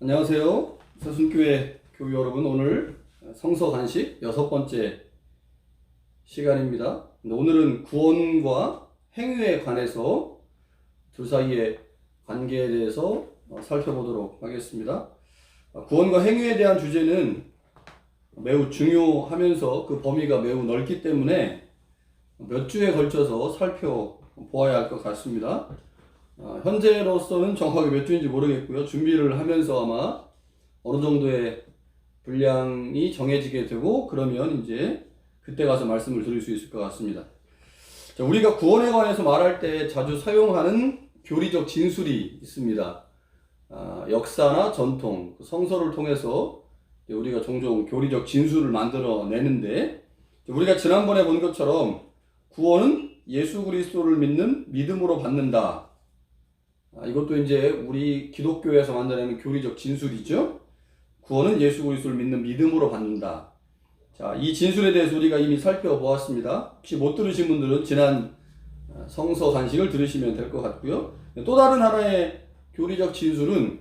안녕하세요. 서순교회 교우 여러분, 오늘 성서 간식 여섯 번째 시간입니다. 오늘은 구원과 행위에 관해서 둘 사이의 관계에 대해서 어, 살펴보도록 하겠습니다. 어, 구원과 행위에 대한 주제는 매우 중요하면서 그 범위가 매우 넓기 때문에 몇 주에 걸쳐서 살펴보아야 할 것 같습니다. 아, 현재로서는 정확하게 몇 주인지 모르겠고요. 준비를 하면서 아마 어느 정도의 분량이 정해지게 되고 그러면 이제 그때 가서 말씀을 드릴 수 있을 것 같습니다. 자, 우리가 구원에 관해서 말할 때 자주 사용하는 교리적 진술이 있습니다. 아, 역사나 전통, 그 성서를 통해서 우리가 종종 교리적 진술을 만들어 내는데 우리가 지난번에 본 것처럼 구원은 예수 그리스도를 믿는 믿음으로 받는다. 아, 이것도 이제 우리 기독교에서 만들어내는 교리적 진술이죠. 구원은 예수 그리스도를 믿는 믿음으로 받는다. 자, 이 진술에 대해서 우리가 이미 살펴보았습니다. 혹시 못 들으신 분들은 지난 어, 성서 간식을 들으시면 될 것 같고요. 또 다른 하나의 교리적 진술은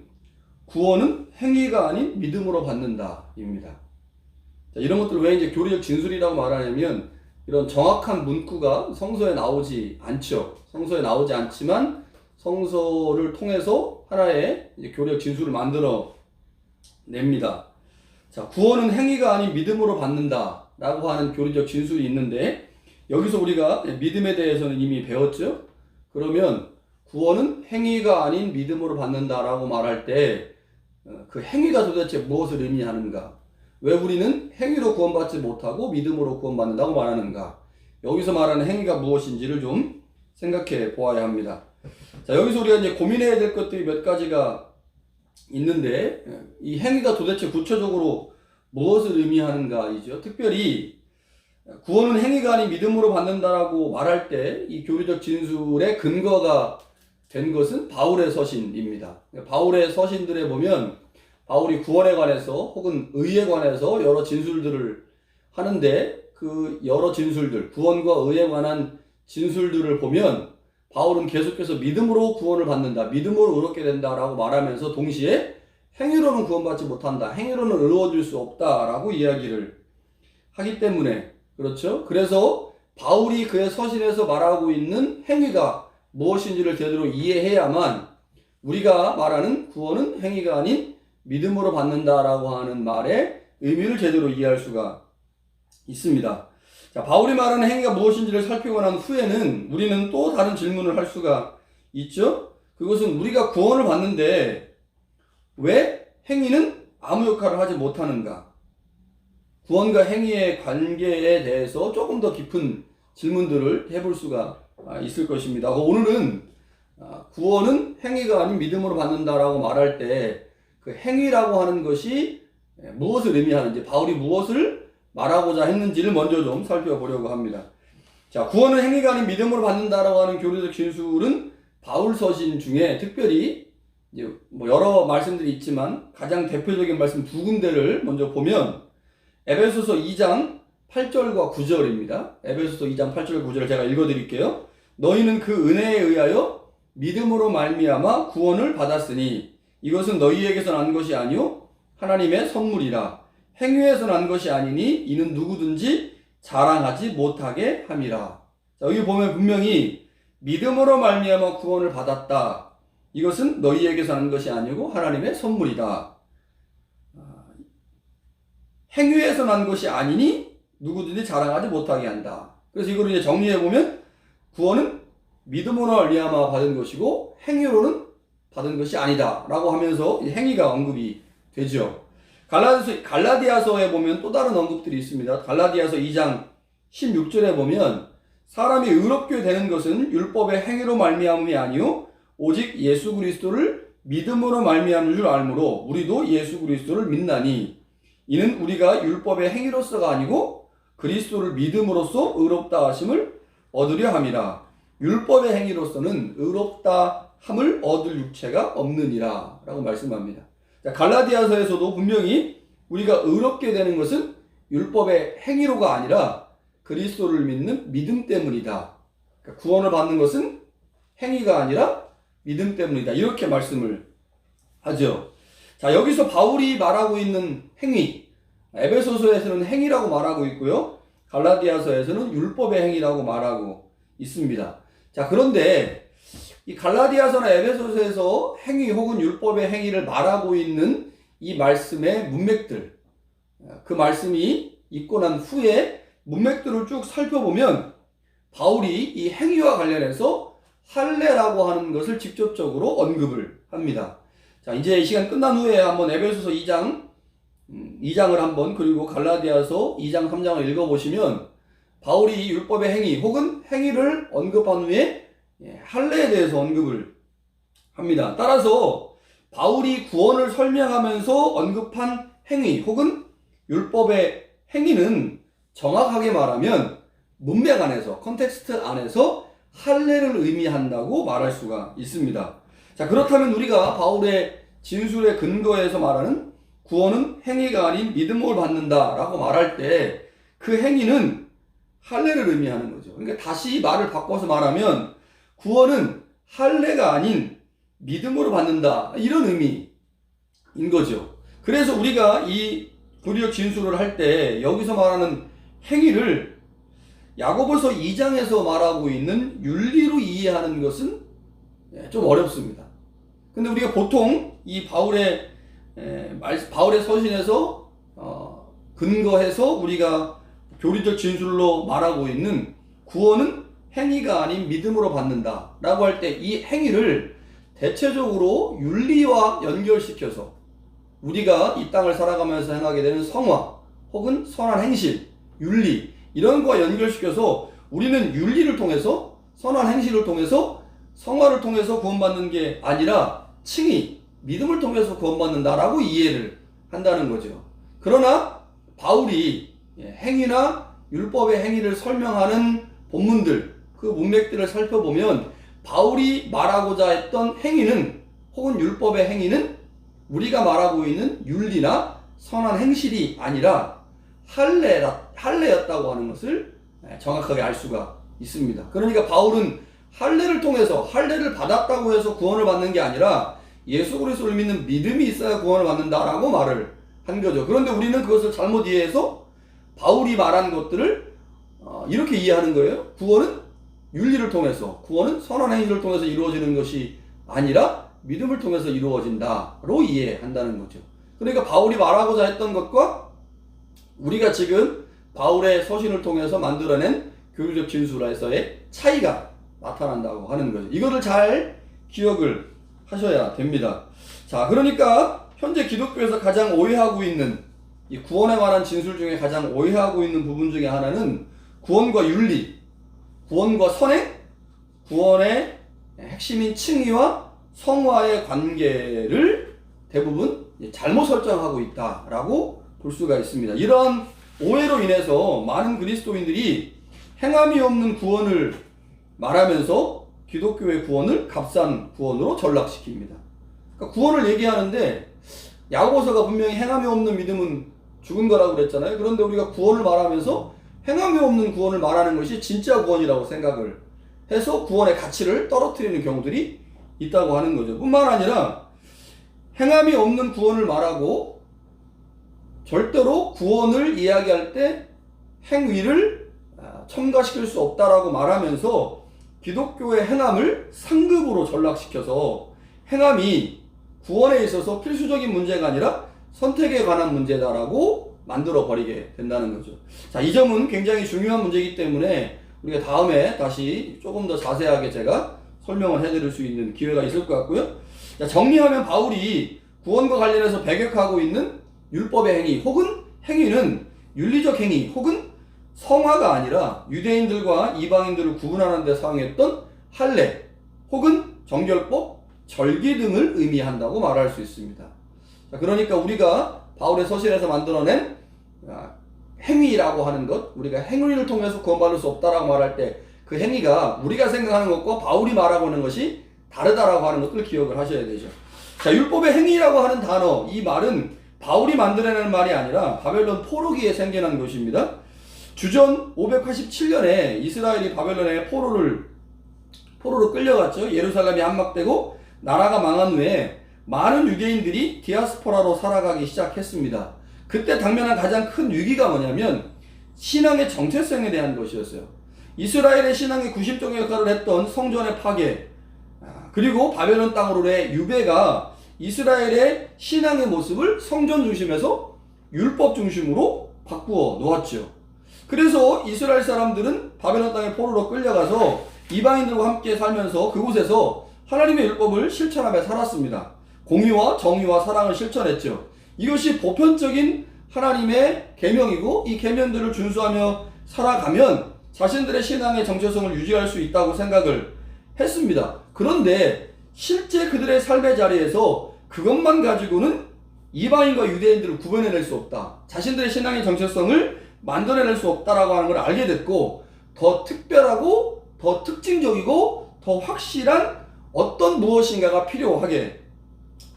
구원은 행위가 아닌 믿음으로 받는다입니다. 자, 이런 것들 왜 이제 교리적 진술이라고 말하냐면 이런 정확한 문구가 성서에 나오지 않죠. 성서에 나오지 않지만 성서를 통해서 하나의 교리적 진술을 만들어 냅니다. 자, 구원은 행위가 아닌 믿음으로 받는다 라고 하는 교리적 진술이 있는데 여기서 우리가 믿음에 대해서는 이미 배웠죠. 그러면 구원은 행위가 아닌 믿음으로 받는다 라고 말할 때 그 행위가 도대체 무엇을 의미하는가? 왜 우리는 행위로 구원받지 못하고 믿음으로 구원받는다고 말하는가? 여기서 말하는 행위가 무엇인지를 좀 생각해 보아야 합니다. 자, 여기서 우리가 이제 고민해야 될 것들이 몇 가지가 있는데, 이 행위가 도대체 구체적으로 무엇을 의미하는가이죠. 특별히, 구원은 행위가 아닌 믿음으로 받는다라고 말할 때, 이 교리적 진술의 근거가 된 것은 바울의 서신입니다. 바울의 서신들에 보면, 바울이 구원에 관해서 혹은 의에 관해서 여러 진술들을 하는데, 그 여러 진술들, 구원과 의에 관한 진술들을 보면, 바울은 계속해서 믿음으로 구원을 받는다. 믿음으로 의롭게 된다라고 말하면서 동시에 행위로는 구원받지 못한다. 행위로는 의로워질 수 없다라고 이야기를 하기 때문에 그렇죠? 그래서 바울이 그의 서신에서 말하고 있는 행위가 무엇인지를 제대로 이해해야만 우리가 말하는 구원은 행위가 아닌 믿음으로 받는다라고 하는 말의 의미를 제대로 이해할 수가 있습니다. 자, 바울이 말하는 행위가 무엇인지를 살피고 난 후에는 우리는 또 다른 질문을 할 수가 있죠? 그것은 우리가 구원을 받는데 왜 행위는 아무 역할을 하지 못하는가? 구원과 행위의 관계에 대해서 조금 더 깊은 질문들을 해볼 수가 있을 것입니다. 오늘은 아, 구원은 행위가 아닌 믿음으로 받는다라고 말할 때 그 행위라고 하는 것이 무엇을 의미하는지, 바울이 무엇을 말하고자 했는지를 먼저 좀 살펴보려고 합니다. 자, 구원은 행위가 아닌 믿음으로 받는다라고 하는 교리적 진술은 바울 서신 중에 특별히 이제 뭐 여러 말씀들이 있지만 가장 대표적인 말씀 두 군데를 먼저 보면 에베소서 2장 8절과 9절입니다. 에베소서 2장 8절 9절을 제가 읽어 드릴게요. 너희는 그 은혜에 의하여 믿음으로 말미암아 구원을 받았으니 이것은 너희에게서 난 것이 아니요 하나님의 선물이라 행위에서 난 것이 아니니 이는 누구든지 자랑하지 못하게 함이라. 자, 여기 보면 분명히 믿음으로 말미암아 구원을 받았다. 이것은 너희에게서 난 것이 아니고 하나님의 선물이다. 아, 행위에서 난 것이 아니니 누구든지 자랑하지 못하게 한다. 그래서 이걸 이제 정리해 보면 구원은 믿음으로 말미암아 받은 것이고 행위로는 받은 것이 아니다라고 하면서 행위가 언급이 되죠. 갈라디아서, 갈라디아서에 보면 또 다른 언급들이 있습니다. 갈라디아서 2장 16절에 보면 사람이 의롭게 되는 것은 율법의 행위로 말미암음이 아니요 오직 예수 그리스도를 믿음으로 말미암는 줄 알므로 우리도 예수 그리스도를 믿나니 이는 우리가 율법의 행위로서가 아니고 그리스도를 믿음으로써 의롭다 하심을 얻으려 함이라 율법의 행위로서는 의롭다 함을 얻을 육체가 없느니라 라고 말씀합니다. 자, 갈라디아서에서도 분명히 우리가 의롭게 되는 것은 율법의 행위로가 아니라 그리스도를 믿는 믿음 때문이다. 그러니까 구원을 받는 것은 행위가 아니라 믿음 때문이다. 이렇게 말씀을 하죠. 자, 여기서 바울이 말하고 있는 행위, 에베소서에서는 행위라고 말하고 있고요. 갈라디아서에서는 율법의 행위라고 말하고 있습니다. 자, 그런데 이 갈라디아서나 에베소서에서 행위 혹은 율법의 행위를 말하고 있는 이 말씀의 문맥들, 그 말씀이 있고 난 후에 문맥들을 쭉 살펴보면 바울이 이 행위와 관련해서 할례라고 하는 것을 직접적으로 언급을 합니다. 자, 이제 이 시간 끝난 후에 한번 에베소서 2장, 2장을 한번 그리고 갈라디아서 2장, 3장을 읽어 보시면 바울이 율법의 행위 혹은 행위를 언급한 후에 예, 할례에 대해서 언급을 합니다. 따라서 바울이 구원을 설명하면서 언급한 행위 혹은 율법의 행위는 정확하게 말하면 문맥 안에서 컨텍스트 안에서 할례를 의미한다고 말할 수가 있습니다. 자 그렇다면 우리가 바울의 진술의 근거에서 말하는 구원은 행위가 아닌 믿음을 받는다라고 말할 때 그 행위는 할례를 의미하는 거죠. 그러니까 다시 말을 바꿔서 말하면 구원은 할례가 아닌 믿음으로 받는다 이런 의미인 거죠. 그래서 우리가 이 불의역 진술을 할 때 여기서 말하는 행위를 야고보서 2장에서 말하고 있는 윤리로 이해하는 것은 예, 좀 어렵습니다. 근데 우리가 보통 이 바울의 에, 말, 바울의 서신에서 어, 근거해서 우리가 교리적 진술로 말하고 있는 구원은 행위가 아닌 믿음으로 받는다 라고 할 때 이 행위를 대체적으로 윤리와 연결시켜서 우리가 이 땅을 살아가면서 행하게 되는 성화 혹은 선한 행실, 윤리 이런 거와 연결시켜서 우리는 윤리를 통해서 선한 행실을 통해서 성화를 통해서 구원받는 게 아니라 칭의, 믿음을 통해서 구원받는다라고 이해를 한다는 거죠. 그러나 바울이 예, 행위나 율법의 행위를 설명하는 본문들, 그 문맥들을 살펴보면 바울이 말하고자 했던 행위는 혹은 율법의 행위는 우리가 말하고 있는 윤리나 선한 행실이 아니라 할례라, 할례였다고 하는 것을 예, 정확하게 알 수가 있습니다. 그러니까 바울은 할례를 통해서 할례를 받았다고 해서 구원을 받는 게 아니라 예수 그리스도를 믿는 믿음이 있어야 구원을 받는다라고 말을 한 거죠. 그런데 우리는 그것을 잘못 이해해서 바울이 말한 것들을 어, 이렇게 이해하는 거예요. 구원은 윤리를 통해서, 구원은 선한 행위를 통해서 이루어지는 것이 아니라 믿음을 통해서 이루어진다로 이해한다는 거죠. 그러니까 바울이 말하고자 했던 것과 우리가 지금 바울의 서신을 통해서 만들어낸 교육적 진술에서의 차이가 나타난다고 하는 거죠. 이거를 잘 기억을 하셔야 됩니다. 자, 그러니까 현재 기독교에서 가장 오해하고 있는 이 구원에 관한 진술 중에 가장 오해하고 있는 부분 중에 하나는 구원과 윤리, 구원과 선행, 구원의 핵심인 칭의와 성화의 관계를 대부분 잘못 설정하고 있다라고 볼 수가 있습니다. 이런 오해로 인해서 많은 그리스도인들이 행함이 없는 구원을 말하면서 기독교의 구원을 값싼 구원으로 전락시킵니다. 그러니까 구원을 얘기하는데 야고보서가 분명히 행함이 없는 믿음은 죽은 거라고 그랬잖아요. 그런데 우리가 구원을 말하면서 행함이 없는 구원을 말하는 것이 진짜 구원이라고 생각을 해서 구원의 가치를 떨어뜨리는 경우들이 있다고 하는 거죠. 뿐만 아니라 행함이 없는 구원을 말하고 절대로 구원을 이야기할 때 행위를 아, 첨가시킬 수 없다라고 말하면서 기독교의 행함을 상급으로 전락시켜서 행함이 구원에 있어서 필수적인 문제가 아니라 선택에 관한 문제다라고 만들어 버리게 된다는 거죠. 자, 이 점은 굉장히 중요한 문제이기 때문에 우리가 다음에 다시 조금 더 자세하게 제가 설명을 해드릴 수 있는 기회가 있을 것 같고요. 자, 정리하면 바울이 구원과 관련해서 배격하고 있는 율법의 행위 혹은 행위는 윤리적 행위 혹은 성화가 아니라 유대인들과 이방인들을 구분하는 데 사용했던 할례 혹은 정결법, 절기 등을 의미한다고 말할 수 있습니다. 자, 그러니까 우리가 바울의 서신에서 만들어낸 아, 행위라고 하는 것, 우리가 행위를 통해서 구원받을 수 없다라고 말할 때 그 행위가 우리가 생각하는 것과 바울이 말하고 있는 것이 다르다라고 하는 것을 기억을 하셔야 되죠. 자, 율법의 행위라고 하는 단어, 이 말은 바울이 만들어내는 말이 아니라 바벨론 포로기에 생겨난 것입니다. 주전 587년에 이스라엘이 바벨론의 포로를 포로로 끌려갔죠. 예루살렘이 함락되고 나라가 망한 후에 많은 유대인들이 디아스포라로 살아가기 시작했습니다. 그때 당면한 가장 큰 위기가 뭐냐면 신앙의 정체성에 대한 것이었어요. 이스라엘의 신앙의 구심적 역할을 했던 성전의 파괴, 아, 그리고 바벨론 땅으로의 유배가 이스라엘의 신앙의 모습을 성전 중심에서 율법 중심으로 바꾸어 놓았죠. 그래서 이스라엘 사람들은 바벨론 땅에 포로로 끌려가서 이방인들과 함께 살면서 그곳에서 하나님의 율법을 실천하며 살았습니다. 공의와 정의와 사랑을 실천했죠. 이것이 보편적인 하나님의 계명이고 이 계명들을 준수하며 살아가면 자신들의 신앙의 정체성을 유지할 수 있다고 생각을 했습니다. 그런데 실제 그들의 삶의 자리에서 그것만 가지고는 이방인과 유대인들을 구분해낼 수 없다. 자신들의 신앙의 정체성을 만들어낼 수 없다라고 하는 걸 알게 됐고 더 특별하고 더 특징적이고 더 확실한 어떤 무엇인가가 필요하게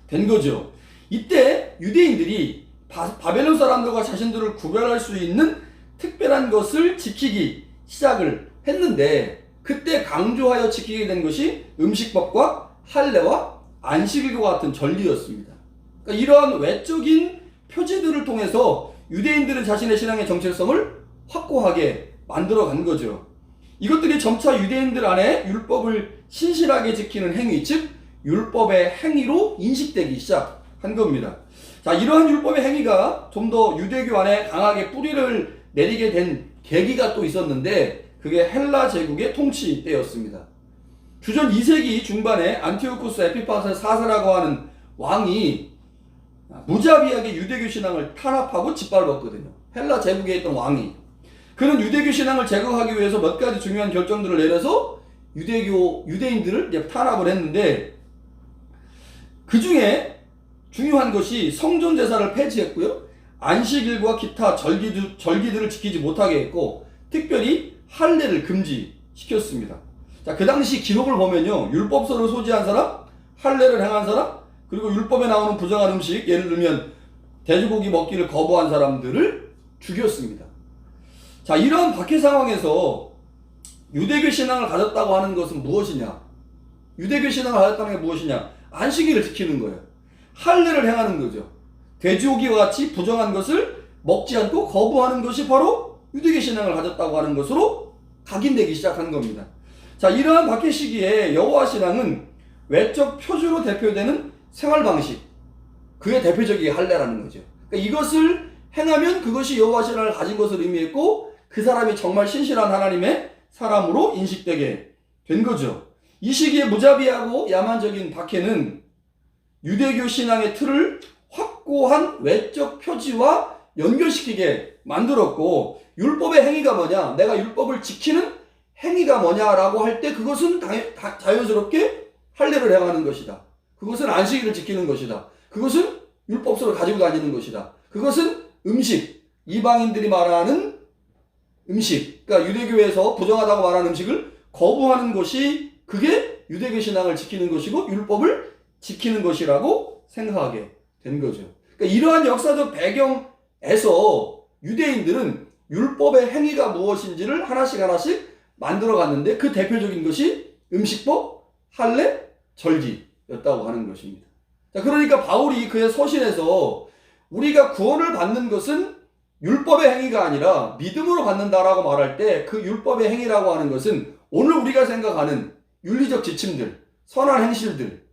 된 거죠. 이때 유대인들이 바, 바벨론 사람들과 자신들을 구별할 수 있는 특별한 것을 지키기 시작을 했는데 그때 강조하여 지키게 된 것이 음식법과 할례와 안식일과 같은 전리였습니다. 그러니까 이러한 외적인 표지들을 통해서 유대인들은 자신의 신앙의 정체성을 확고하게 만들어 간 거죠. 이것들이 점차 유대인들 안에 율법을 신실하게 지키는 행위, 즉 율법의 행위로 인식되기 시작한 겁니다. 자, 이러한 율법의 행위가 좀 더 유대교 안에 강하게 뿌리를 내리게 된 계기가 또 있었는데 그게 헬라 제국의 통치 때였습니다. 주전 2세기 중반에 안티오쿠스 에피파스 4세라고 하는 왕이 무자비하게 유대교 신앙을 탄압하고 짓밟았거든요. 헬라 제국에 있던 왕이. 그는 유대교 신앙을 제거하기 위해서 몇 가지 중요한 결정들을 내려서 유대교 유대인들을 탄압을 했는데 그 중에 중요한 것이 성전 제사를 폐지했고요. 안식일과 기타 절기들, 절기들을 지키지 못하게 했고 특별히 할례를 금지시켰습니다. 자, 그 당시 기록을 보면요. 율법서를 소지한 사람, 할례를 행한 사람, 그리고 율법에 나오는 부정한 음식, 예를 들면 돼지고기 먹기를 거부한 사람들을 죽였습니다. 자, 이러한 박해 상황에서 유대교 신앙을 가졌다고 하는 것은 무엇이냐? 유대교 신앙을 가졌다는 게 무엇이냐? 안식일을 지키는 거예요. 할례를 행하는 거죠. 돼지고기와 같이 부정한 것을 먹지 않고 거부하는 것이 바로 유대교 신앙을 가졌다고 하는 것으로 각인되기 시작한 겁니다. 자, 이러한 박해 시기에 여호와 신앙은 외적 표주로 대표되는 생활 방식, 그게 대표적인 할례라는 거죠. 그러니까 이것을 행하면 그것이 여호와 신앙을 가진 것을 의미했고 그 사람이 정말 신실한 하나님의 사람으로 인식되게 된 거죠. 이 시기에 무자비하고 야만적인 박해는 유대교 신앙의 틀을 확고한 외적 표지와 연결시키게 만들었고 율법의 행위가 뭐냐? 내가 율법을 지키는 행위가 뭐냐라고 할 때 그것은 다, 다, 자연스럽게 할례를 행하는 것이다. 그것은 안식일을 지키는 것이다. 그것은 율법서를 가지고 다니는 것이다. 그것은 음식, 이방인들이 말하는 음식, 그러니까 유대교에서 부정하다고 말하는 음식을 거부하는 것이 그게 유대교 신앙을 지키는 것이고 율법을 지키는 것이라고 생각하게 된 거죠. 그러니까 이러한 역사적 배경에서 유대인들은 율법의 행위가 무엇인지를 하나씩 하나씩 만들어 갔는데 그 대표적인 것이 음식법, 할례, 절기였다고 하는 것입니다. 자, 그러니까 바울이 그의 서신에서 우리가 구원을 받는 것은 율법의 행위가 아니라 믿음으로 받는다라고 말할 때 그 율법의 행위라고 하는 것은 오늘 우리가 생각하는 윤리적 지침들, 선한 행실들,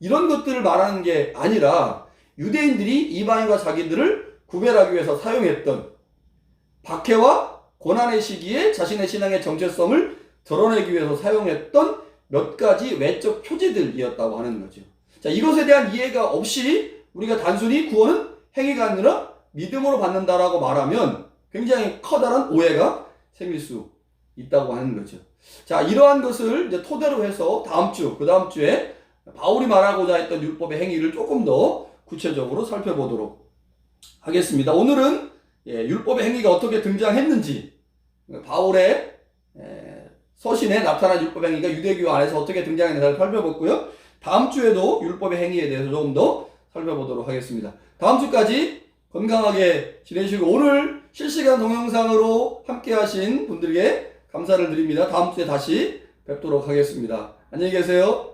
이런 것들을 말하는 게 아니라 유대인들이 이방인과 자기들을 구별하기 위해서 사용했던 박해와 고난의 시기에 자신의 신앙의 정체성을 드러내기 위해서 사용했던 몇 가지 외적 표지들이었다고 하는 거죠. 자, 이것에 대한 이해가 없이 우리가 단순히 구원은 행위가 아니라 믿음으로 받는다라고 말하면 굉장히 커다란 오해가 생길 수 있다고 하는 거죠. 자, 이러한 것을 이제 토대로 해서 다음 주, 그 다음 주에 바울이 말하고자 했던 율법의 행위를 조금 더 구체적으로 살펴보도록 하겠습니다. 오늘은 예, 율법의 행위가 어떻게 등장했는지, 바울의 예, 서신에 나타난 율법의 행위가 유대교 안에서 어떻게 등장했는지를 살펴봤고요. 다음 주에도 율법의 행위에 대해서 조금 더 살펴보도록 하겠습니다. 다음 주까지 건강하게 지내시고 오늘 실시간 동영상으로 함께 하신 분들에게 감사를 드립니다. 다음 주에 다시 뵙도록 하겠습니다. 안녕히 계세요.